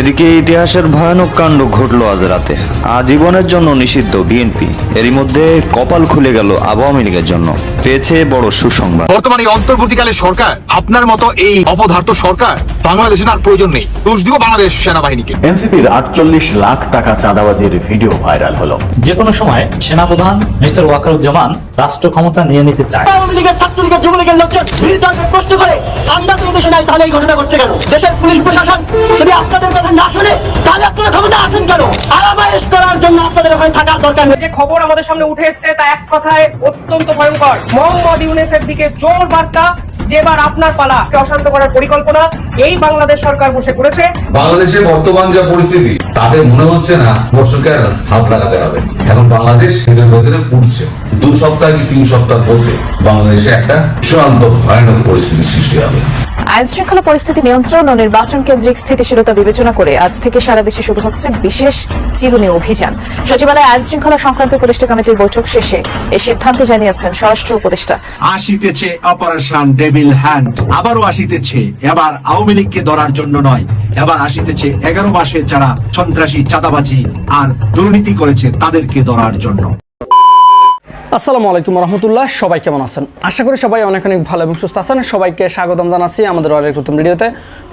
এদিকে ইতিহাসের ভয়ানক কাণ্ড ঘটল আজ রাতে। আজীবনের জন্য নিষিদ্ধ বিএনপি। এরই মধ্যে কপাল খুলে গেল আওয়ামী লীগের জন্য। পেয়েছে বড় সুসংবাদ। বর্তমানে অন্তর্বর্তীকালে সরকার আপনার মতো এই অপদার্থ সরকার বাংলাদেশে আর প্রয়োজন নেই। দোষ দিব বাংলাদেশ সেনাবাহিনীকে। এনসিপির আটচল্লিশ লাখ টাকা চাঁদাবাজির ভিডিও ভাইরাল হলো। যে কোনো সময় সেনাপ্রধান মিস্টার ওয়াকারুজ্জামান রাষ্ট্র ক্ষমতা নিয়ে নিতে চায়। আওয়ামী লীগের ছাত্রলীগের যুবলীগের লোকজন প্রশ্ন করে আমরা তো দেশে নাই তাহলে এই ঘটনা ঘটছে কেন? দেশের পুলিশ প্রশাসন যদি আপনাদের কথা না শুনে তাহলে আপনারা ক্ষমতা আছেন কেন? আরামায়েশ করার জন্য আপনাদের ওখানে থাকার দরকার নেই। যে খবর আমাদের সামনে উঠে এসছে তা এক কথায় অত্যন্ত ভয়ঙ্কর। মোহাম্মদ ইউনেসের দিকে জোর বার্তা যেবার আপনার পালা অশান্ত করার পরিকল্পনা এই বাংলাদেশ সরকার বসে করেছে। বাংলাদেশের বর্তমান যা পরিস্থিতি তাতে মনে হচ্ছে না বর্ষকে আর হাত লাগাতে হবে। এখন বাংলাদেশ সেটার ভেতরে পুড়ছে। দু সপ্তাহ কি তিন সপ্তাহ পরে বাংলাদেশে একটা চূড়ান্ত ভয়ানক পরিস্থিতির সৃষ্টি হবে। আইন শৃঙ্খলা পরিস্থিতি নিয়ন্ত্রণ ও নির্বাচন কেন্দ্রিক স্থিতিশীলতা বিবেচনা করে আজ থেকে সারা দেশে শুরু হচ্ছে বিশেষ চিরুনি অভিযান। সচিবালয়ে আইন শৃঙ্খলা সংক্রান্ত উপদেষ্টা কমিটির বৈঠক শেষে এই সিদ্ধান্ত জানিয়েছেন স্বরাষ্ট্র উপদেষ্টা। আসিতেছে অপারেশন ডেভিল হ্যান্ড। আবারও আসিতেছে। এবার আওয়ামী লীগকে ধরার জন্য নয়। এবার আসিতেছে এগারো মাসে যারা সন্ত্রাসী, চাঁদাবাজি আর দুর্নীতি করেছে তাদেরকে ধরার জন্য। আসসালামু আলাইকুম রহমতুল্লাহ, সবাই কেমন আছেন? আশা করি সবাই অনেক অনেক ভালো এবং সুস্থ আছেন। সবাইকে স্বাগতম জানাচ্ছি আমাদের অনেক নতুন ভিডিওতে।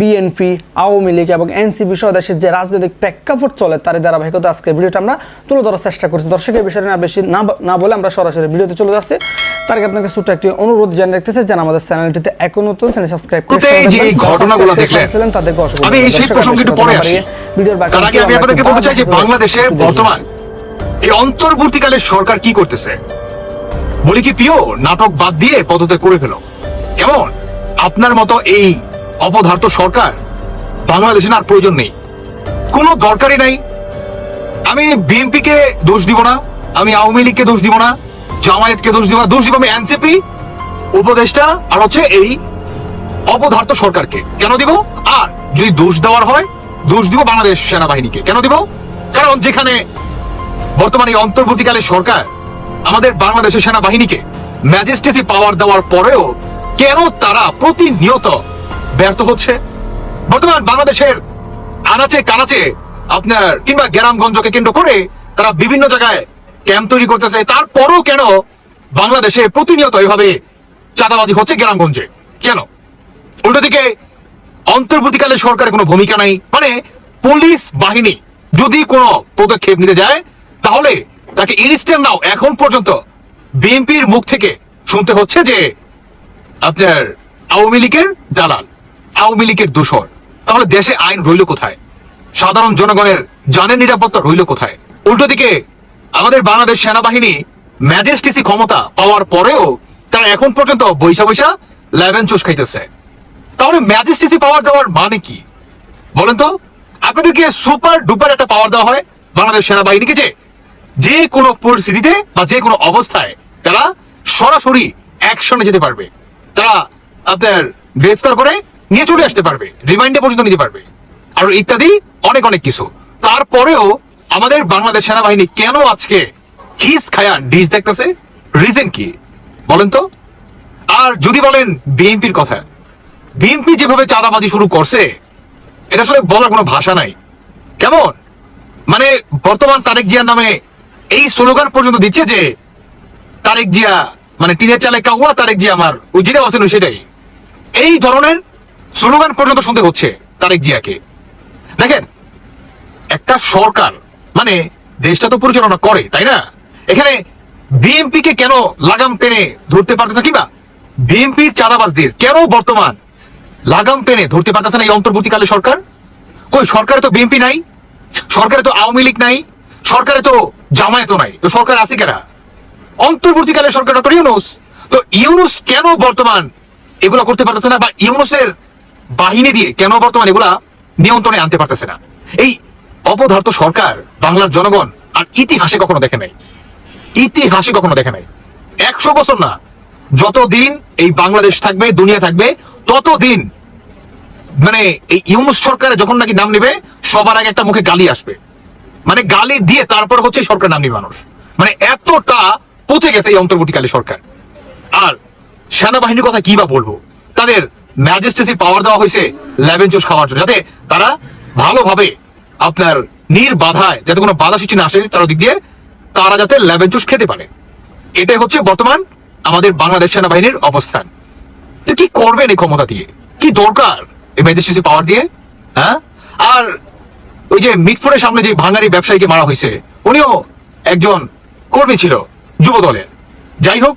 বিএনপি আওয়ামী লীগ এবং এনসিপি সহ দেশের যে রাজনৈতিক প্রেক্ষাপট চলে তার ধারাবাহিকতা আজকের ভিডিওটা আমরা তুলে ধরার চেষ্টা করছি। দর্শকের বিষয়টা না বেশি না না বলে আমরা সরাসরি ভিডিওতে চলে যাচ্ছি। তার আগে আপনাকে ছোট্ট একটি অনুরোধ জানিয়ে রাখতেছে যেন আমাদের চ্যানেলটিতে এখন নতুন চ্যানেল সাবস্ক্রাইব করে যে ঘটনাগুলো দেখলেন, তাদেরকে অসংখ্য আমি এই সেই প্রসঙ্গে একটু পরে আসি ভিডিওর বাকি আগে আমি আপনাদেরকে বলতে চাই যে বর্তমান এই অন্তর্বর্তীকালের সরকার কি করতেছে? বলি কি প্রিয় নাটক বাদ দিয়ে পদত্যাগ করে ফেলো। কেমন? আপনার মতো এই অপদার্থ সরকার, বাংলাদেশে আর প্রয়োজন নেই। কোনো দরকারই নাই। আমি বিএনপি কে দোষ দিব না, আমি আওয়ামী লীগকে দোষ দিব না, জামায়াতকে দোষ দিব না, দোষ দিব আমি এনসিপি, উপদেষ্টা আর হচ্ছে এই অপদার্থ সরকারকে। কেন দিব? আর যদি দোষ দেওয়ার হয়, দোষ দিব বাংলাদেশ সেনাবাহিনীকে। কেন দিব? কারণ যেখানে বর্তমানে অন্তর্বর্তীকালে সরকার আমাদের বাংলাদেশের সেনাবাহিনীকে ম্যাজিস্ট্রেসি পাওয়ার দেওয়ার পরেও কেন তারা প্রতিনিয়ত ব্যর্থ হচ্ছে? বর্তমান বাংলাদেশের আনাচে কানাচে আপনার কিংবা গ্রামগঞ্জকে কেন্দ্র করে তারা বিভিন্ন জায়গায় ক্যাম্প তৈরি করতেছে। তারপরও কেন বাংলাদেশে প্রতিনিয়ত এভাবে চাঁদাবাজি হচ্ছে গ্রামগঞ্জে? কেন? উল্টো দিকে অন্তর্বর্তীকালে সরকারের কোনো ভূমিকা নাই। মানে পুলিশ বাহিনী যদি কোনো পদক্ষেপ নিতে যায়, তাহলে তাকে ইনস্ট্যান্ট নাও এখন পর্যন্ত বিএনপির মুখ থেকে শুনতে হচ্ছে যে আপনার আওয়ামী লীগের দালাল আওয়ামী লীগের দোষর। তাহলে দেশে আইন রইল কোথায়? সাধারণ জনগণের জানের নিরাপত্তা রইল কোথায়? উল্টো দিকে, আমাদের বাংলাদেশ সেনাবাহিনী ম্যাজেস্টিসি ক্ষমতা পাওয়ার পরেও তারা এখন পর্যন্ত বৈশা বৈশা লেভেন চুষ খাইতেছে। তাহলে ম্যাজেস্টিসি পাওয়ার দেওয়ার মানে কি? বলেন তো, আপনাদেরকে সুপার ডুপার একটা পাওয়ার দেওয়া হয় বাংলাদেশ সেনাবাহিনীকে যে যে কোনো পরিস্থিতিতে বা যে কোনো অবস্থায় তারা সরাসরি অ্যাকশনে যেতে পারবে। তারা আপনার গ্রেফতার করে নিয়ে চলে আসতে পারবে রিমাইন্ডে পর্যন্ত নিতে পারবে। আর ইত্যাদি অনেক অনেক কিছু। তারপরেও আমাদের বাংলাদেশ সেনাবাহিনী কেন আজকে কিস খায়া ডিশ দেখতেছে? রিজন কি? বলেন তো। আর যদি বলেন বিএনপির কথা, বিএনপি যেভাবে চাঁদাবাজি শুরু করছে, এটা আসলে বলার কোনো ভাষা নাই। কেমন? মানে বর্তমান তারেক জিয়ার নামে এই স্লোগান পর্যন্ত দিচ্ছে যে, তারেক জিয়া মানে টিনের চালে কাউয়া, তারেক জিয়া আমার, ওই যেটা আছেন সেটাই। এই ধরনের স্লোগান পর্যন্ত শুনতে হচ্ছে তারেক জিয়াকে। দেখেন, একটা সরকার মানে দেশটা তো পরিচালনা করে, তাই না? এখানে বিএনপি কে কেন লাগাম টেনে ধরতে পারতেছে কিংবা বিএনপির চাঁদাবাজদের কেন বর্তমান লাগাম টেনে ধরতে পারতেছে না এই অন্তর্বর্তীকালে সরকার? কই, সরকারে তো বিএনপি নাই, সরকারে তো আওয়ামী লীগ নাই, সরকারে তো জামায়াতও নাই। তো সরকার আছে কেনা? অন্তর্বর্তীকালে সরকার ডক্টর ইউনুস। তো ইউনুস কেন বর্তমান এগুলো করতে পারতেছে না? বা ইউনুসের বাহিনী দিয়ে কেন বর্তমান এগুলা নিয়ন্ত্রণে আনতে পারতেছে না? এই অপদার্থ সরকার, বাংলার জনগণ আর ইতিহাসে কখনো দেখে নাই। ইতিহাসে কখনো দেখে নাই। একশো বছর না, যতদিন এই বাংলাদেশ থাকবে, দুনিয়া থাকবে, ততদিন মানে এই ইউনুস সরকারে যখন নাকি নাম নেবে, সবার আগে একটা মুখে গালি আসবে। মানে গালি দিয়ে তারপর হচ্ছে সরকার নাম নিবে মানুষ। মানে এতটা পচে গেছে এই অন্তর্বর্তীকালী সরকার। আর সেনাবাহিনীর কথা কি বা বলব? তাদের ম্যাজিস্ট্রেসি পাওয়ার দেওয়া হয়েছে লেভেন চুষ খাওয়ার জন্য, যাতে তারা ভালোভাবে আপনার নির্বাধায় যাতে কোনো বাধা সৃষ্টি না আসে তার দিক দিয়ে, তারা যাতে লেভেন চুষ খেতে পারে। এটাই হচ্ছে বর্তমান আমাদের বাংলাদেশ সেনাবাহিনীর অবস্থান। কি করবেন এই ক্ষমতা দিয়ে? কি দরকার এই ম্যাজিস্ট্রেসি পাওয়ার দিয়ে? হ্যাঁ? আর ওই যে মিটফোরের সামনে যে ভাঙারি ব্যবসায়ীকে মারা হয়েছে, উনিও একজন কর্মী ছিল যুব দলের যাই হোক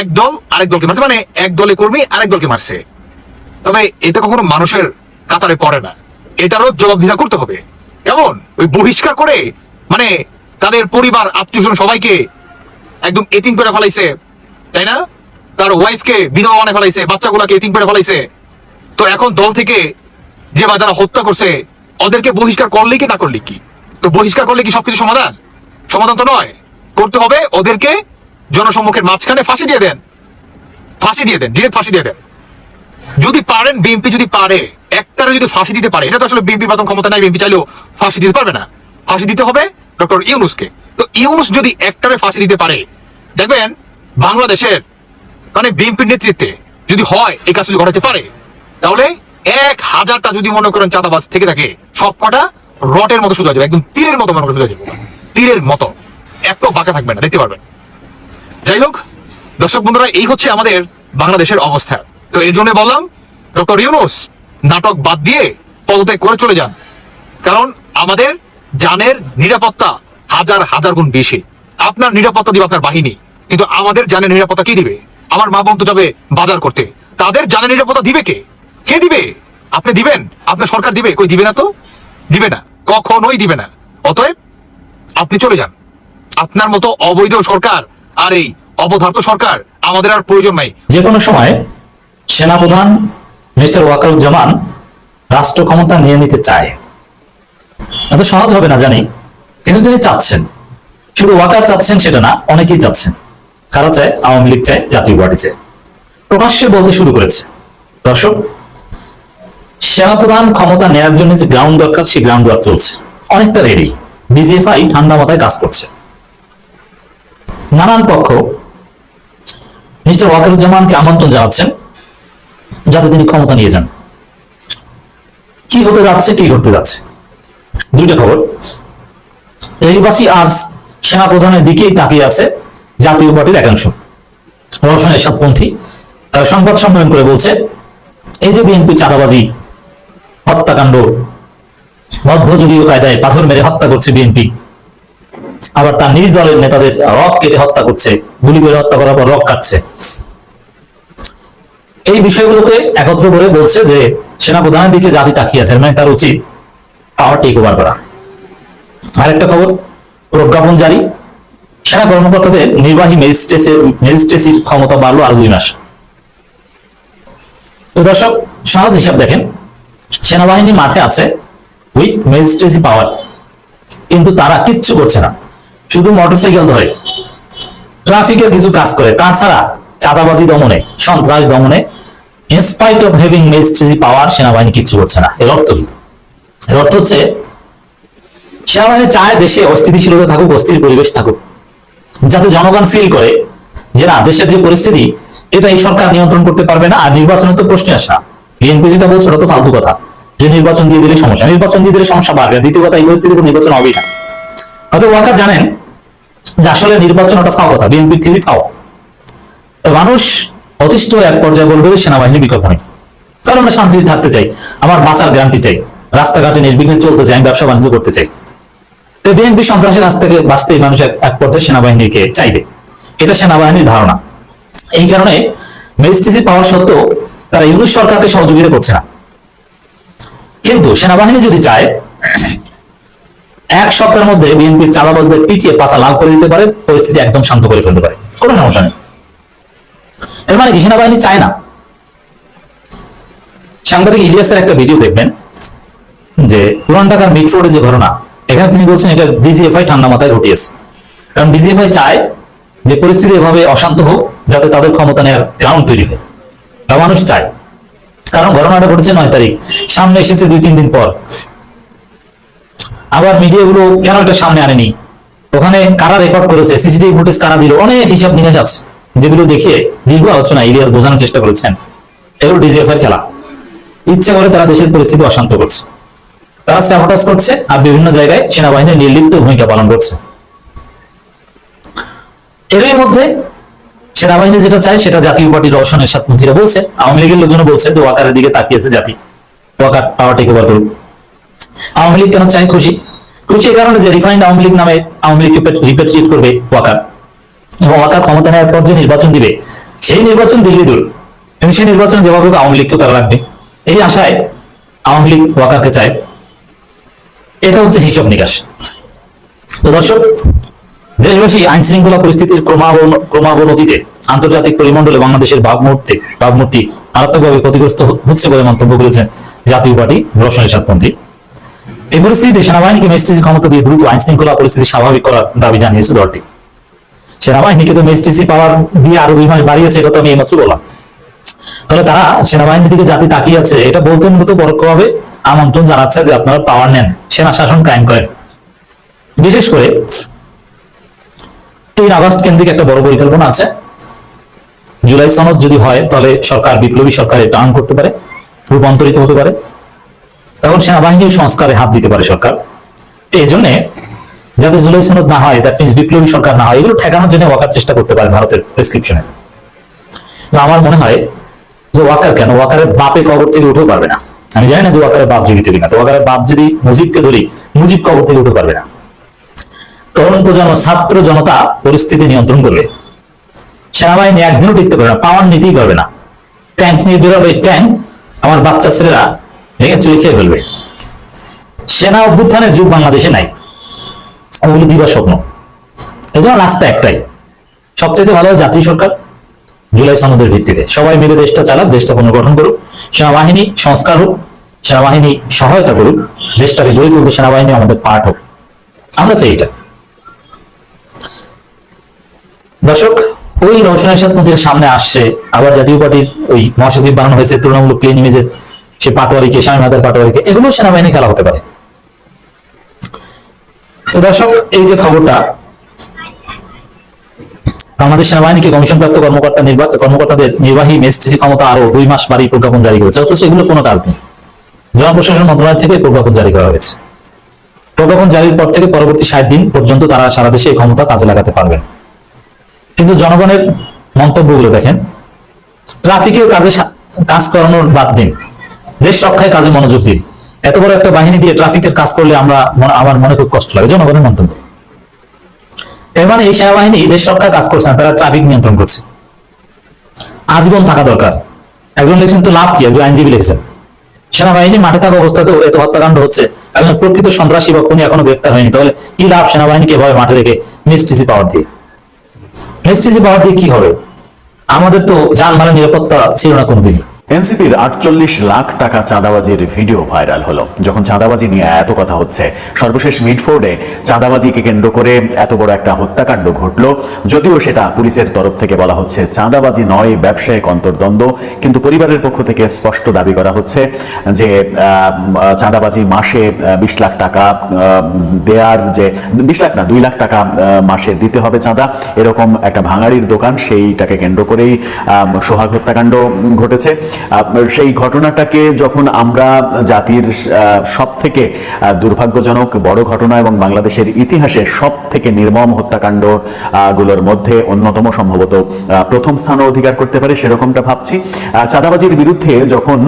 এক দল আরেক দলকে মারছে মানে এক দলে কর্মী আরেক দলকে মারছে। তবে এটা কখনো মানুষের কাতারে পড়ে না। এটারও জবাবদিহিতা করতে হবে। কেমন? ওই বহিষ্কার করে মানে তাদের পরিবার আত্মীয় সবাইকে একদম এতিম করে ফেলাইছে, তাই না? তার ওয়াইফকে বিধবা মানে ফেলাইছে, বাচ্চাগুলোকে এতিম করে ফেলাইছে। তো এখন দল থেকে যে বা যারা হত্যা করছে, ওদেরকে বহিষ্কার করলে কি, না করলে কি? তো বহিষ্কার করলে কি সবকিছু সমাধান? সমাধান তো নয়। করতে হবে ওদেরকে জনসম্মুখের মাঝখানে ফাঁসি দিয়ে দেন। ফাঁসি দিয়ে দেন, ডিরেক্ট ফাঁসি দিয়ে দেন। যদি পারেন বিএনপি, যদি পারে, একটারে যদি ফাঁসি দিতে পারে, এটা তো আসলে বিএনপির প্রথম ক্ষমতা নাই, বিএনপি চাইলেও ফাঁসি দিতে পারবে না। ফাঁসি দিতে হবে ডক্টর ইউনুসকে। তো ইউনুস যদি একটারে ফাঁসি দিতে পারে, দেখবেন বাংলাদেশের মানে বিএনপির নেতৃত্বে যদি হয়, এই কাজ যদি ঘটাতে পারে, তাহলে এক হাজারটা যদি মনে করেন চাঁদাবাজ থেকে থাকে সব কটা রটের মতো সোজা যাবে, একদম তীরের মতো মনে করে সোজা যাবে। তীরের মতো, এত বাঁকা থাকবে না, দেখতে পারবেন। যাই হোক, দর্শক বন্ধুরা, এই হচ্ছে আমাদের বাংলাদেশের অবস্থা। তো এই জন্য বললাম, ডক্টর ইউনুস, নাটক বাদ দিয়ে পদত্যাগ করে চলে যান। কারণ আমাদের জানের নিরাপত্তা হাজার হাজার গুণ বেশি। আপনার নিরাপত্তা দিবে আপনার বাহিনী, কিন্তু আমাদের জানের নিরাপত্তা কে দিবে? আমার মা বোন তো যাবে বাজার করতে। তাদের জানের নিরাপত্তা দিবে কে? কে দিবে? আপনি দিবেন? আপনার সরকার দিবে? কই দিবে না তো? দিবে না। কখনোই দিবে না। অতএব আপনি চলে যান। আপনার মতো অবৈধ সরকার আর এই অবধার্ত সরকার আমাদের আর প্রয়োজন নাই। যে কোনো সময় সেনাপ্রধান মিস্টার ওয়াকারুজ্জামান রাষ্ট্র ক্ষমতা নিয়ে নিতে চায়। এত সহজ হবে না জানি, কিন্তু তিনি চাচ্ছেন। শুধু ওয়াকার চাচ্ছেন সেটা না, অনেকেই চাচ্ছেন। কারা চায়? আওয়ামী লীগ চায়, জাতীয় পার্টি চায়। প্রকাশ্যে বলতে শুরু করেছে। দর্শক, সেনাপ্রধান ক্ষমতা নেওয়ার জন্য যে গ্রাউন্ড দরকার, সেই গ্রাউন্ড ওয়ার্ক চলছে। অনেকটা রেডি ডিজিএফআই ঠান্ডা মাথায় কাজ করছে। নানান পক্ষ মিস্টার ওয়াকারুজ্জামানকে আমন্ত্রণ জানাচ্ছেন যাতে তিনি ক্ষমতা নিয়ে যান। কি হতে যাচ্ছে, কি ঘটতে যাচ্ছে? দুইটা খবর। দেশবাসী আজ সেনা প্রধানের দিকেই তাকিয়ে আছে জাতীয় পার্টির একাংশ। রওশন এরশাদপন্থী তারা সংবাদ সম্মেলন করে বলছে, এই যে বিএনপি চাঁদাবাজি, হত্যাকাণ্ড, মধ্যযুগীয় কায়দায় পাথর মেরে হত্যা করছে বিএনপি আবার তার নিজ দলের নেতাদের রক কেটে হত্যা করছে, গুলি করে হত্যা করার পর রক কাটছে। এই বিষয়গুলোকে একত্র করে বলছে যে সেনাপ্রধানের দিকে জাতি তাকিয়ে আছে মানে তার উচিত পাওয়ার টেক ওভার করা। আরেকটা খবর, প্রজ্ঞাপন জারি। সেনা কর্মকর্তাদের নির্বাহী ম্যাজিস্ট্রেসের ম্যাজিস্ট্রেসির ক্ষমতা বাড়লো আরও দুই মাস। তো দর্শক, সহজ হিসাব দেখেন, সেনাবাহিনী মাঠে আছে উইথ ম্যাজিস্ট্রেসি পাওয়ার কিন্তু তারা কিচ্ছু করছে না। শুধু মোটরসাইকেল ধরে। ট্রাফিকের কিছু কাজ করে। তাছাড়া চাঁদাবাজি দমনে, সন্ত্রাস দমনে in spite of having magistracy power সেনাবাহিনী কিচ্ছু করছে না। এর অর্থ কি? এর অর্থ হচ্ছে, সেনাবাহিনী চায় দেশে অস্থিতিশীলতা থাকুক, অস্থির পরিবেশ থাকুক। যাতে জনগণ ফিল করে যে না, দেশের যে পরিস্থিতি, এটা এই সরকার নিয়ন্ত্রণ করতে পারবে না, আর নির্বাচনের তো প্রশ্নে আসা বিএনপি যেটা বলছে, ওটা তো ফালতু কথা। যে নির্বাচন দিয়ে দিলে সমস্যা। নির্বাচন দিয়ে দিলে সমস্যা বাড়বে। দ্বিতীয় কথা, এই পরিস্থিতিতে নির্বাচন হবেই না। হয়তো ওয়াকার জানেন যে আসলে নির্বাচন ওটা ফাও কথা, বিএনপি থিওরি ফাও। মানুষ অতিষ্ঠ এক পর্যায়ে বলবে সেনাবাহিনী বিকল্প নেই। কারণ আমরা শান্তিতে থাকতে চাই, আমার বাঁচার গ্যারান্টি চাই, রাস্তাঘাটে নির্বিঘ্নে চলতে চাই, আমি ব্যবসা বাণিজ্য করতে চাই। তো বিএনপি সন্ত্রাসের কাছ থেকে বাঁচতেই মানুষ এক- পর্যায়ে সেনাবাহিনীকে চাইবে। এটা সেনাবাহিনীর ধারণা। এই কারণে ম্যাজিস্ট্রেসি পাওয়ার সত্ত্বেও তারা ইউনিশ সরকারকে সহযোগিতা করছে না। কিন্তু সেনাবাহিনী যদি চায় এক সপ্তাহের মধ্যে বিএনপির চাঁদাবাজদের পিটিয়ে পাশা লাভ করে দিতে পারে, পরিস্থিতি একদম শান্ত করে ফেলতে পারে। কোনো সমস্যা নেই। এর মানে কি, সেনাবাহিনী চায় না? সাংবাদিক ইলিয়াসের একটা ভিডিও দেখবেন, যে পুরান ঢাকার মিট রোডে যে ঘটনা, এখানে তিনি বলছেন এটা ডিজিএফআই ঠান্ডা মাথায় ঘটিয়েছে। কারণ ডিজিএফআই চায় যে পরিস্থিতি এভাবে অশান্ত হোক, যাতে তাদের ক্ষমতা নেওয়ার গ্রাউন্ড তৈরি হয় বা মানুষ চায়। কারণ ঘটনাটা ঘটেছে নয় তারিখ। সামনে এসেছে দুই তিন দিন পর। আবার মিডিয়াগুলো কেন এটা সামনে আনেনি? ওখানে কারা রেকর্ড করেছে? সিসিটিভি ফুটেজ কারা দিল? অনেক হিসাব নিকাশ আছে যেগুলো দেখে দীর্ঘ আলোচনা, ইলিয়াস বোঝানোর চেষ্টা করেছেন। এগুলো ডিজিএফআই খেলা। ইচ্ছে করে তারা দেশের পরিস্থিতি অশান্ত করছে। তারা স্যাবোটাজ করছে আর বিভিন্ন জায়গায় সেনাবাহিনীর নির্লিপ্ত ভূমিকা পালন করছে। এরই মধ্যে সেনাবাহিনী যেটা চায় সেটা জাতীয় পার্টির রওশনের সাতমন্ত্রীরা বলছে। আওয়ামী লীগের লোকজন বলছে যে ওয়াকারের দিকে তাকিয়েছে জাতি। ওয়াকার পাওয়ার টেক ওভার করুক আওয়ামী লীগ কেন চায় খুশি? খুশি এই কারণে যে রিফাইন্ড আওয়ামী লীগ নামে আওয়ামী লীগকে রিপেট্রিট করবে ওয়াকার। এবং ওয়াকার ক্ষমতা নেওয়ার পর যে নির্বাচন দিবে, সেই নির্বাচন দিল্লি দূর। এবং সেই নির্বাচন যেভাবে আওয়ামী লীগকেও তারা রাখবে। এই আশায় আওয়ামী লীগ ওয়াকারকে চায়। এটা হচ্ছে হিসাব নিকাশ। তো দর্শক, দেশবাসী আইন শৃঙ্খলা পরিস্থিতির ক্রমাবন- ক্রমাবনতিতে আন্তর্জাতিক পরিমণ্ডলে বাংলাদেশের ভাবমূর্তি ভাবমূর্তি মারাত্মকভাবে ক্ষতিগ্রস্ত হচ্ছে বলে মন্তব্য করেছেন জাতীয় পার্টি রোশন সাতপন্থী। এই পরিস্থিতিতে সেনাবাহিনীকে মেস্ট্রিজি ক্ষমতা দিয়ে দ্রুত আইন শৃঙ্খলা পরিস্থিতি স্বাভাবিক করার দাবি জানিয়েছে দলটি। সেনাবাহিনীকে তো মেস্ট্রিজি পাওয়ার দিয়ে আরও দুই মাস বাড়িয়েছে, এটা তো আমি এইমাত্র বললাম। তাহলে তারা সেনাবাহিনীর দিকে জাতি তাকিয়ে আছে, এটা বলতে মূলত পরোক্ষভাবে আমন্ত্রণ জানাচ্ছে যে আপনারা পাওয়ার নেন, সেনা শাসন কায়েম করেন। বিশেষ করে তিন আগস্ট কেন্দ্রিক একটা বড় পরিকল্পনা আছে। জুলাই সনদ যদি হয়, তাহলে সরকার, বিপ্লবী সরকারে টার্ন করতে পারে, রূপান্তরিত হতে পারে। তখন সেনাবাহিনীর সংস্কারে হাত দিতে পারে সরকার। এই জন্য যাতে জুলাই সনদ না হয় দ্যাট মিনস বিপ্লবী সরকার না হয়, এগুলো ঠেকানোর জন্য ওয়াকার চেষ্টা করতে পারে ভারতের প্রেসক্রিপশনে আমার মনে হয় যে ওয়াকার কেন? ওয়াকারের বাপে কবর থেকে উঠেও পারবে না। আমি জানি না যে ওয়াকারের বাপ জীবিত কিনা, তো ওয়াকারের বাপ যদি মুজিবকে ধরি, মুজিব কবর থেকে উঠে পারবে না। তরুণ প্রজন্ম, ছাত্র জনতা পরিস্থিতি নিয়ন্ত্রণ করবে সেনাবাহিনী একদিনও টিকতে পারবে না, পাওয়ার নিতেই পারবে না। ট্যাঙ্ক নিয়ে বেরোবে, ট্যাঙ্ক, আমার বাচ্চা ছেলেরা ভেঙে চুরি খেয়ে ফেলবে? সেনা অভ্যুত্থানের যুগ বাংলাদেশে নাই। ওগুলো দিবা স্বপ্ন। এই জন্য রাস্তা একটাই। সবচেয়ে ভালো জাতীয় সরকার, জুলাই সনদের ভিত্তিতে। সবাই মিলে দেশটা চালাক, দেশটা পুনর্গঠন করুক। সেনাবাহিনী সংস্কার হোক, সেনাবাহিনী সহায়তা করুক, দেশটাকে গড়ে তুলতে সেনাবাহিনী আমাদের পার্ট হোক। আমরা চাই এটা। দর্শক, ওই রওশন সামনে আসছে আবার জাতীয় পার্টির ওই মহাসচিব বানানো হয়েছে, তৃণমূল ক্লিন ইমেজের সে পাটোয়ারিকে স্বামীনাথের পাটোয়ারিকে এগুলো সেনাবাহিনী খেলা হতে পারে। তো দর্শক, এই যে খবরটা, বাংলাদেশ সেনাবাহিনীকে কমিশন প্রাপ্ত কর্মকর্তা নির্বা- কর্মকর্তাদের নির্বাহী মেস্টিসি ক্ষমতা আরও দুই মাস বাড়ি প্রজ্ঞাপন জারি করেছে। অথচ এগুলো কোনো কাজ নেই। জনপ্রশাসন মন্ত্রণালয় থেকে প্রজ্ঞাপন জারি করা হয়েছে। প্রজ্ঞাপন জারির পর থেকে পরবর্তী ষাট দিন পর্যন্ত তারা সারা দেশে এই ক্ষমতা কাজে লাগাতে পারবেন। কিন্তু জনগণের মন্তব্যগুলো দেখেন। ট্রাফিকের কাজে কাজ করানোর বাদ দিন। দেশ রক্ষায় কাজে মনোযোগ দিন। এত বড় একটা বাহিনী দিয়ে ট্রাফিকের কাজ করলে আমরা আমার মনে খুব কষ্ট লাগে। জনগণের মন্তব্য। এর মানে এই সেনাবাহিনী দেশ রক্ষায় কাজ করছে না, তারা ট্রাফিক নিয়ন্ত্রণ করছে। আজীবন থাকা দরকার। একজন লিখছেন, তো লাভ কি? একজন আইনজীবী লিখেছেন, সেনাবাহিনী মাঠে থাকা অবস্থাতেও এত হত্যাকাণ্ড হচ্ছে, একজন প্রকৃত সন্ত্রাসী বা খুনি এখনও গ্রেপ্তার হয়নি, তাহলে কি লাভ সেনাবাহিনীকে এভাবে মাঠে রেখে মিএসটিসি পাওয়ার দিয়ে? মিএসটিসি পাওয়ার দিয়ে কি হবে? আমাদের তো যানবাহনের নিরাপত্তা ছিল না কোনদিনই। এনসিপির আটচল্লিশ লাখ টাকা চাঁদাবাজির ভিডিও ভাইরাল হলো। যখন চাঁদাবাজি নিয়ে এত কথা হচ্ছে, সর্বশেষ মিডফোর্ডে চাঁদাবাজিকে কেন্দ্র করে এত বড় একটা হত্যাকাণ্ড ঘটলো। যদিও সেটা পুলিশের তরফ থেকে বলা হচ্ছে চাঁদাবাজি নয়, ব্যবসায়িক অন্তর্দ্বন্দ্ব। কিন্তু পরিবারের পক্ষ থেকে স্পষ্ট দাবি করা হচ্ছে যে চাঁদাবাজি মাসে বিশ লাখ টাকা দেয়ার যে, বিশ লাখ না, দুই লাখ টাকা মাসে দিতে হবে চাঁদা। এরকম একটা ভাঙাড়ির দোকান, সেইটাকে কেন্দ্র করেই সোহাগ হত্যাকাণ্ড ঘটেছে। সেই ঘটনাটাকে যখন আমরা জাতির সব থেকে দুর্ভাগ্যজনক বড় ঘটনা এবং বাংলাদেশের ইতিহাসে সব থেকে নির্মম হত্যাকাণ্ডগুলোর মধ্যে অন্যতম সম্ভবত প্রথম স্থান অধিকার করতে পারে সেরকমটা ভাবছি। চাঁদাবাজির বিরুদ্ধে যখন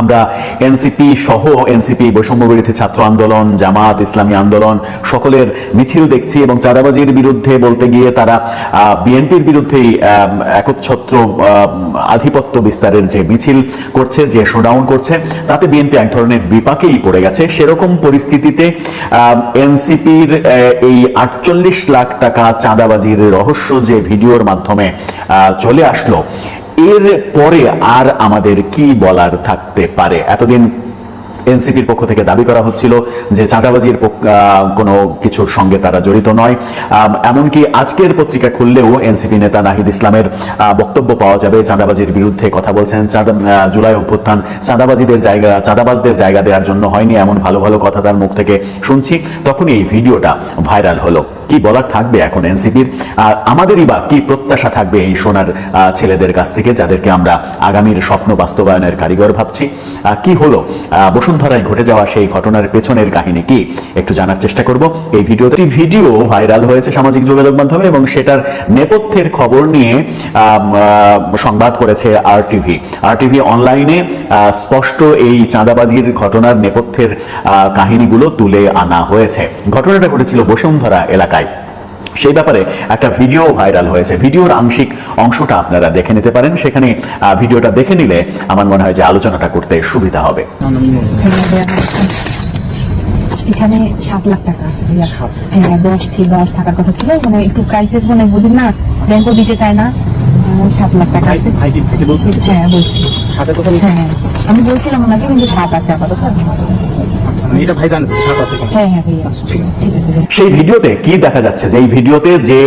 আমরা এনসিপি সহ এনসিপি বৈষম্য বিরোধী ছাত্র আন্দোলন, জামাত, ইসলামী আন্দোলন সকলের মিছিল দেখছি এবং চাঁদাবাজির বিরুদ্ধে বলতে গিয়ে তারা বিএনপির বিরুদ্ধেই একচ্ছত্র আধিপত্য বিস্তারের যে মিছিল করছে, যে শোডাউন করছে, তাতে বিএনপি এক ধরনের বিপাকেই পড়ে গেছে। সেরকম পরিস্থিতিতে এনসিপির এই আটচল্লিশ লাখ টাকা চাঁদাবাজির রহস্য যে ভিডিওর মাধ্যমে চলে আসলো এর পরে আর আমাদের কি বলার থাকতে পারে? এতদিন এনসিপির পক্ষ থেকে দাবি করা হচ্ছিল যে চাঁদাবাজির কোনো কিছুর সঙ্গে তারা জড়িত নয়। এমনকি আজকের পত্রিকা খুললেও এনসিপি নেতা নাহিদ ইসলামের বক্তব্য পাওয়া যাবে চাঁদাবাজির বিরুদ্ধে কথা বলছেন। চাঁদা জুলাই অভ্যুত্থান চাঁদাবাজিদের জায়গা চাঁদাবাজদের জায়গা দেওয়ার জন্য হয়নি এমন ভালো ভালো কথা তার মুখ থেকে শুনছি। তখনই এই ভিডিওটা ভাইরাল হলো। কি বলার থাকবে এখন এনসিপির? আর আমাদেরই বা কি প্রত্যাশা থাকবে এই সোনার ছেলেদের কাছ থেকে যাদেরকে আমরা আগামীর স্বপ্ন বাস্তবায়নের কারিগর ভাবছি? কি হলো? আহ, বসুন্ধরায় ঘটে যাওয়া সেই ঘটনার পেছনের কাহিনী কি? একটু জানার চেষ্টা করব। এই একটি ভিডিও ভাইরাল হয়েছে সামাজিক যোগাযোগ মাধ্যমে এবং সেটার নেপথ্যের খবর নিয়ে সংবাদ করেছে আর টিভি আর টিভি অনলাইনে স্পষ্ট এই চাঁদাবাজির ঘটনার নেপথ্যের কাহিনীগুলো তুলে আনা হয়েছে। ঘটনাটা ঘটেছিল বসুন্ধরা এলাকায়। সেই ব্যাপারে একটা ভিডিও ভাইরাল হয়েছে। ভিডিওর আংশিক অংশটা আপনারা দেখে নিতে পারেন। সেখানে ভিডিওটা দেখে নিলে আমার মনে হয় যে আলোচনাটা করতে সুবিধা হবে। এখানে সাত লাখ টাকা আছে হ্যাঁ দশ ছিল, দশ থাকার কথা ছিল। মানে একটু ক্রাইসিস মানে বুঝুন না? ব্যাংকও দিতে চায় না। সাত লাখ টাকা আছে। হ্যাঁ বলছি। হ্যাঁ আমি বলছিলাম ওনাকে কিন্তু সাত আছে আপাতত। ঠিক আছে। সেই ভিডিওতে কি দেখা যাচ্ছে? যে এই ভিডিওতে যে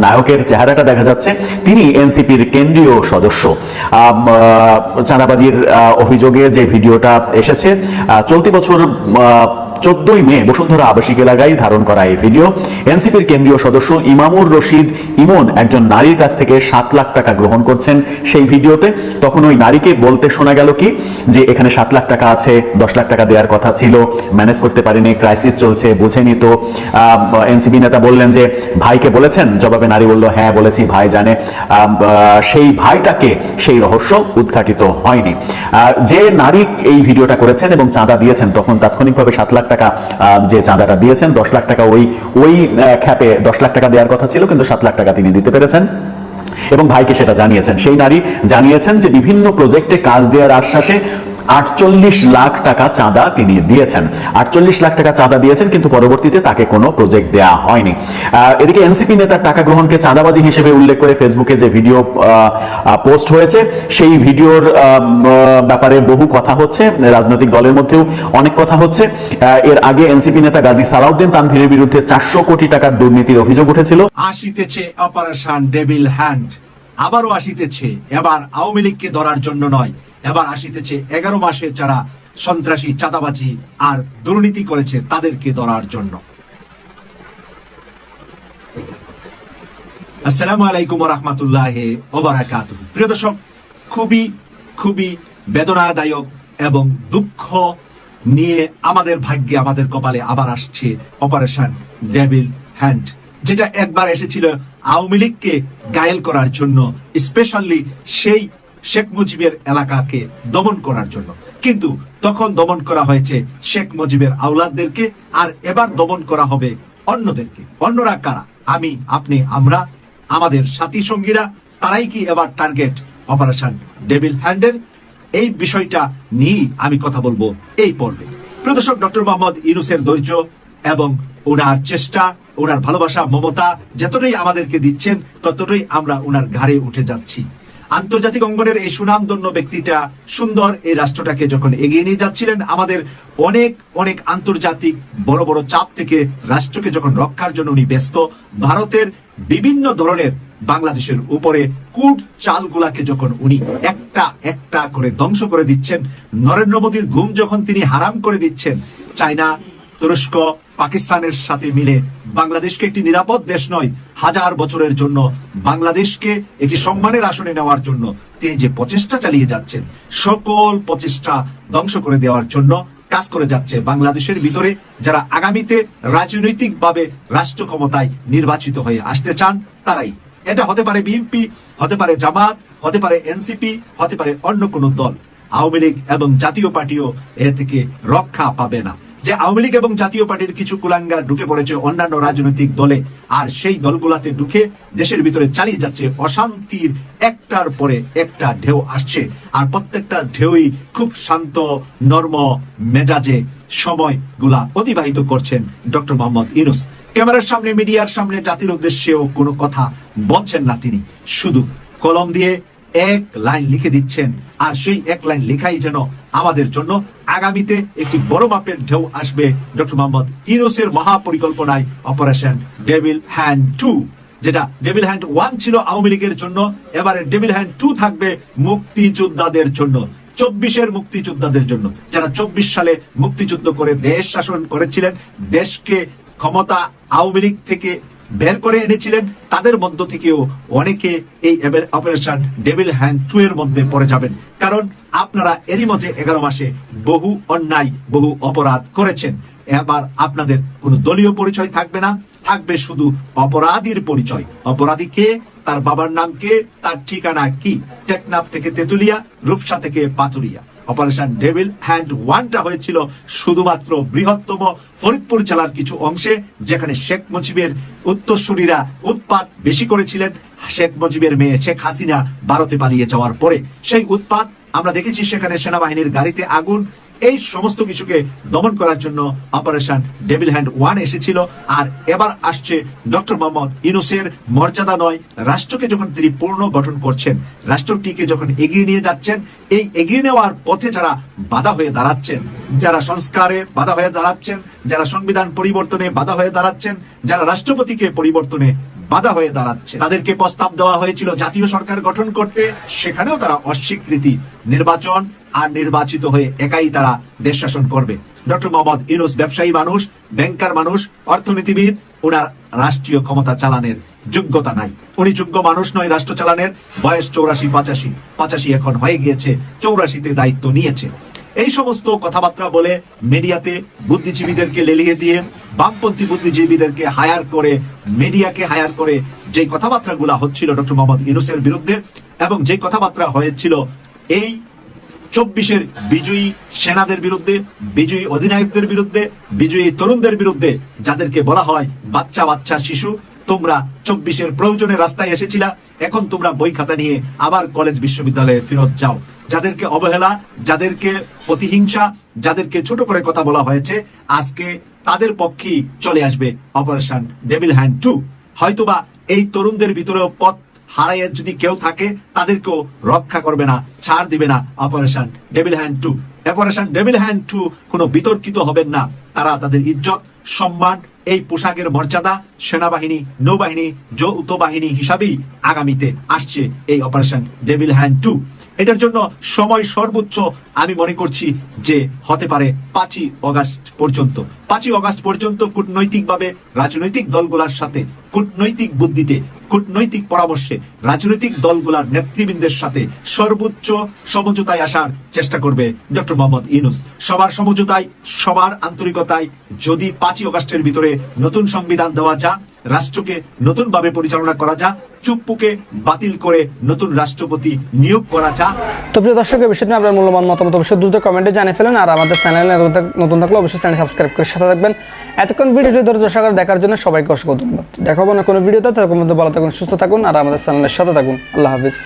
নায়কের চেহারাটা দেখা যাচ্ছে তিনি এনসিপির কেন্দ্রীয় সদস্য। আহ, চাঁদাবাজির আহ, অভিযোগে যে ভিডিওটা এসেছে আহ, চলতি বছর চোদ্দই মে বসুন্ধরা আবাসিক এলাকায় ধারণ করা এই ভিডিও। এনসিপির কেন্দ্রীয় সদস্য ইমামুর রশিদ ইমন একজন নারীর কাছ থেকে সাত লাখ টাকা গ্রহণ করছেন সেই ভিডিওতে। তখন ওই নারীকে বলতে শোনা গেল কি, যে এখানে সাত লাখ টাকা আছে, দশ লাখ টাকা দেওয়ার কথা ছিল, ম্যানেজ করতে পারিনি ক্রাইসিস চলছে, বুঝেনি তো। এনসিপি নেতা বললেন যে, ভাইকে বলেছেন? জবাবে নারী বলল হ্যাঁ বলেছি, ভাই জানে। সেই ভাইটাকে সেই রহস্য উদ্ঘাটিত হয়নি। যে নারী এই ভিডিওটা করেছেন এবং চাঁদা দিয়েছেন, তখন তাৎক্ষণিকভাবে সাত লাখ টাকা যে চাঁদাটা দিয়েছেন, দশ লাখ টাকা ওই ওই খ্যাপে দশ লাখ টাকা দেওয়ার কথা ছিল, কিন্তু সাত লাখ টাকা তিনি দিতে পেরেছেন। এবং ভাইকে সেটা জানিয়েছেন। সেই নারী জানিয়েছেন যে বিভিন্ন প্রজেক্টে কাজ দেওয়ার আশ্বাসে আটচল্লিশ লাখ টাকা চাঁদা তিনি দিয়েছেন। আটচল্লিশ লাখ টাকা চাঁদা দিয়েছেন, কিন্তু পরবর্তীতে তাকে কোনো প্রজেক্ট দেয়া হয়নি। এদিকে এনসিপি নেতার টাকা গ্রহণকে চাঁদাবাজি হিসেবে উল্লেখ করে ফেসবুকে যে ভিডিও পোস্ট হয়েছে, সেই ভিডিওর ব্যাপারে বহু কথা হচ্ছে, রাজনৈতিক দলের মধ্যেও অনেক কথা হচ্ছে। এর আগে এনসিপি নেতা গাজী সালাউদ্দিন তানভীরের বিরুদ্ধে চারশো কোটি টাকার দুর্নীতির অভিযোগ উঠেছিল। আসিতেছে অপারেশন ডেভিল হ্যান্ড আবারও আসিতেছে, এবার আওয়ামী লীগকে ধরার জন্য নয় এবার আসিতেছে এগারো মাসে যারা সন্ত্রাসী, চাঁদাবাজি আর দুর্নীতি করেছে তাদেরকে ধরার জন্য। আলাইকুম রহমতুল্লাহ ওবারাকাত প্রিয় দর্শক, খুবই খুবই বেদনাদায়ক এবং দুঃখ নিয়ে আমাদের ভাগ্যে, আমাদের কপালে আবার আসছে অপারেশন ডেভিল হ্যান্ড, যেটা একবার এসেছিল আওয়ামী লীগকে গায়েল করার জন্য, স্পেশালি সেই শেখ মুজিবের এলাকাকে দমন করার জন্য। কিন্তু তখন দমন করা হয়েছে শেখ মুজিবের আওলাদদেরকে, আর এবার দমন করা হবে অন্যদেরকে। অন্যরা কারা? আমি, আপনি, আমরা, আমাদের সাথী সঙ্গীরা, তারাই কি এবার টার্গেট অপারেশন ডেভিল হ্যান্ডের এই বিষয়টা নিয়ে আমি কথা বলব এই পর্বে। প্রদর্শক ডক্টর মোহাম্মদ ইউনুসের ধৈর্য এবং ওনার চেষ্টা, ওনার ভালোবাসা, মমতা, যতটাই আমাদেরকে দিচ্ছেন, ততটাই আমরা ওনার ঘাড়ে উঠে যাচ্ছি। আন্তর্জাতিক অঙ্গনের এই সুনামধন্য ব্যক্তিটা সুন্দর এই রাষ্ট্রটাকে যখন এগিয়ে নিয়ে যাচ্ছিলেন, আমাদের অনেক অনেক আন্তর্জাতিক বড় বড় চাপ থেকে রাষ্ট্রকে যখন রক্ষার জন্য উনি ব্যস্ত, ভারতের বিভিন্ন ধরনের বাংলাদেশের উপরে কুট চালগুলাকে যখন উনি একটা একটা করে ধ্বংস করে দিচ্ছেন, নরেন্দ্র মোদীর ঘুম যখন তিনি হারাম করে দিচ্ছেন, চায়না, তুরস্ক পাকিস্তানের সাথে মিলে বাংলাদেশকে একটি নিরাপদ দেশ নয়, হাজার বছরের জন্য বাংলাদেশকে একটি সম্মানের আসনে নেওয়ার জন্য তিনি যে প্রচেষ্টা চালিয়ে যাচ্ছেন, সকল প্রচেষ্টা ধ্বংস করে দেওয়ার জন্য কাজ করে যাচ্ছে বাংলাদেশের ভিতরে যারা আগামীতে রাজনৈতিকভাবে রাষ্ট্র ক্ষমতায় নির্বাচিত হয়ে আসতে চান, তারাই। এটা হতে পারে বিএনপি, হতে পারে জামাত, হতে পারে এনসিপি, হতে পারে অন্য কোনো দল। আওয়ামী লীগ এবং জাতীয় পার্টিও এ থেকে রক্ষা পাবে না। যে আওয়ামী লীগ এবং জাতীয় পার্টির কিছু কুলাঙ্গার ঢুকে পড়েছে অন্যান্য রাজনৈতিক দলে, আর সেই দলগুলাতে ঢুকে দেশের ভিতরে চালিয়ে যাচ্ছে অশান্তির একটার পরে একটা ঢেউ আসছে। আর প্রত্যেকটা ঢেউই খুব শান্ত, নর্ম মেজাজে সময়গুলা অতিবাহিত করছেন ডক্টর মোহাম্মদ ইনুস ক্যামেরার সামনে, মিডিয়ার সামনে জাতির উদ্দেশ্যেও কোনো কথা বলছেন না তিনি। শুধু কলম দিয়ে এক লাইন লিখে দিচ্ছেন। আর সেই এক লাইন লেখাই যেন আমাদের জন্য আগামীতে একটি বড় মাপের ঢেউ আসবে। ডক্টর মোহাম্মদ ইউনুসের মহাপরিকল্পনায় অপারেশন ডেভিল হ্যান্ড টু, যেটা ডেভিল হ্যান্ড ওয়ান ছিল আওয়ামী লীগের জন্য। এবারে ডেভিল হ্যান্ড টু থাকবে মুক্তিযোদ্ধাদের জন্য, চব্বিশের মুক্তিযোদ্ধাদের জন্য। যারা চব্বিশ সালে মুক্তিযুদ্ধ করে দেশ শাসন করেছিলেন, দেশকে ক্ষমতা আওয়ামী লীগ থেকে বের করে এনেছিলেন। তাদের মধ্য থেকেও অনেকে এই অপারেশন ডেভিল হ্যান্ড এর মধ্যে পড়ে যাবেন। কারণ আপনারা এরই মধ্যে এগারো মাসে বহু অন্যায়, বহু অপরাধ করেছেন। এবার আপনাদের কোনো দলীয় পরিচয় থাকবে না। থাকবে শুধু অপরাধীর পরিচয়। অপরাধী কে? তার বাবার নাম কে? তার ঠিকানা কি? টেকনাফ থেকে তেতুলিয়া, রূপসা থেকে পাতুরিয়া অপারেশন ডেভিল হ্যান্ড ওয়ানটা হয়েছিল শুধুমাত্র বৃহত্তম ফরিদপুর জেলার কিছু অংশে, যেখানে শেখ মুজিবের উত্তরসূরীরা উৎপাত বেশি করেছিলেন। শেখ মুজিবের মেয়ে শেখ হাসিনা ভারতে পালিয়ে যাওয়ার পরে সেই উৎপাত আমরা দেখেছি সেখানে সেনাবাহিনীর গাড়িতে আগুন এই সমস্ত কিছুকে দমন করার জন্য অপারেশন ডেভিল হ্যান্ড ওয়ান এসেছিল। আর এবার আসছে ডক্টর মোহাম্মদ ইনুসের মর্যাদা নয়। রাষ্ট্রকে যখন তিনি পূর্ণ গঠন করছেন, রাষ্ট্রটিকে যখন এগিয়ে নিয়ে যাচ্ছেন, এই এগিয়ে নেওয়ার পথে যারা বাধা হয়ে দাঁড়াচ্ছেন, যারা সংস্কারে বাধা হয়ে দাঁড়াচ্ছেন, যারা সংবিধান পরিবর্তনে বাধা হয়ে দাঁড়াচ্ছেন, যারা রাষ্ট্রপতিকে পরিবর্তনে বাধা হয়ে দাঁড়াচ্ছে। তাদেরকে প্রস্তাব দেওয়া হয়েছিল জাতীয় সরকার গঠন করতে। সেখানেও তারা অস্বীকৃতি। নির্বাচন আর নির্বাচিত হয়ে একাই তারা দেশ শাসন করবে। ডক্টর মোহাম্মদ ইউনুস ব্যবসায়ী মানুষ, ব্যাংকার মানুষ, অর্থনীতিবিদ ওনার রাষ্ট্রীয় ক্ষমতা চালানের যোগ্যতা নাই। উনি যোগ্য মানুষ নয়, রাষ্ট্র চালানের। বয়স চৌরাশি, পঁচাশি। পঁচাশি এখন হয়ে গিয়েছে, চৌরাশিতে দায়িত্ব নিয়েছে। এই সমস্ত কথাবার্তা বলে মিডিয়াতে বুদ্ধিজীবীদেরকে লেলিয়ে দিয়ে বামপন্থী বুদ্ধিজীবীদেরকে হায়ার করে, মিডিয়াকে হায়ার করে যে কথাবার্তাগুলো হচ্ছিল ডক্টর মোহাম্মদ ইউনুসের বিরুদ্ধে এবং যে কথাবার্তা হয়েছিল এই চব্বিশের বিজয়ী সেনাদের বিরুদ্ধে, বিজয়ী অধিনায়কদের বিরুদ্ধে, বিজয়ী তরুণদের বিরুদ্ধে, যাদেরকে বলা হয় বাচ্চা বাচ্চা শিশু তোমরা চব্বিশের প্রয়োজনে রাস্তায় এসেছিলা, এখন তোমরা বই খাতা নিয়ে আবার কলেজ বিশ্ববিদ্যালয়ে ফেরত যাও। যাদেরকে অবহেলা, যাদেরকে প্রতিহিংসা যাদেরকে ছোট করে কথা বলা হয়েছে, আজকে তাদের পক্ষেই চলে আসবে অপারেশন ডেভিল হ্যান্ড টু। হয়তোবা এই তরুণদের ভিতরেও পথ হারাইয়ে যদি কেউ থাকে, তাদেরকেও রক্ষা করবে না, ছাড় দিবে না operation devil hand two. Operation devil hand two কোনো বিতর্কিত হবেন না। তারা তাদের ইজ্জত, সম্মান, এই পোশাকের মর্যাদা, সেনাবাহিনী, নৌবাহিনী যৌথ বাহিনী হিসাবেই আগামীতে আসছে এই অপারেশন ডেভিল হ্যান্ড টু। এটার জন্য সময় সর্বোচ্চ আমি মনে করছি যে হতে পারে পাঁচই অগাস্ট পর্যন্ত। পাঁচই অগাস্ট পর্যন্ত কূটনৈতিকভাবে রাজনৈতিক দলগুলোর সাথে, কূটনৈতিক বুদ্ধিতে, কূটনৈতিক পরামর্শে, রাজনৈতিক দলগুলোর নেতৃবৃন্দের সাথে সর্বোচ্চ সমঝোতায় আসার চেষ্টা করবে ডক্টর মোহাম্মদ ইউনুস। সবার সমঝোতায়, সবার আন্তরিকতায় যদি পাঁচই অগাস্টের ভিতরে নতুন সংবিধান দেওয়া যা, রাষ্ট্রকে নতুনভাবে পরিচালনা করা যা চুপ্পুকে বাতিল করে নতুন রাষ্ট্রপতি নিয়োগ করা যা তো প্রিয় দর্শক এই বিষয়টি আপনার মূল্যবান মতামত অবশ্যই দ্রুত কমেন্টে জানিয়ে ফেলেন আর আমাদের চ্যানেল নতুন থাকলে অবশ্যই চ্যানেল সাবস্ক্রাইব করে সাথে থাকবেন। এতক্ষণ ভিডিওটি ধৈর্য সহকারে দেখার জন্য সবাইকে অসংখ্য ধন্যবাদ। দেখাবো না কোনো ভিডিওতে তার মধ্যে ভালো থাকুন, সুস্থ থাকুন আর আমাদের চ্যানেলের সাথে থাকুন। আল্লাহ হাফিজ।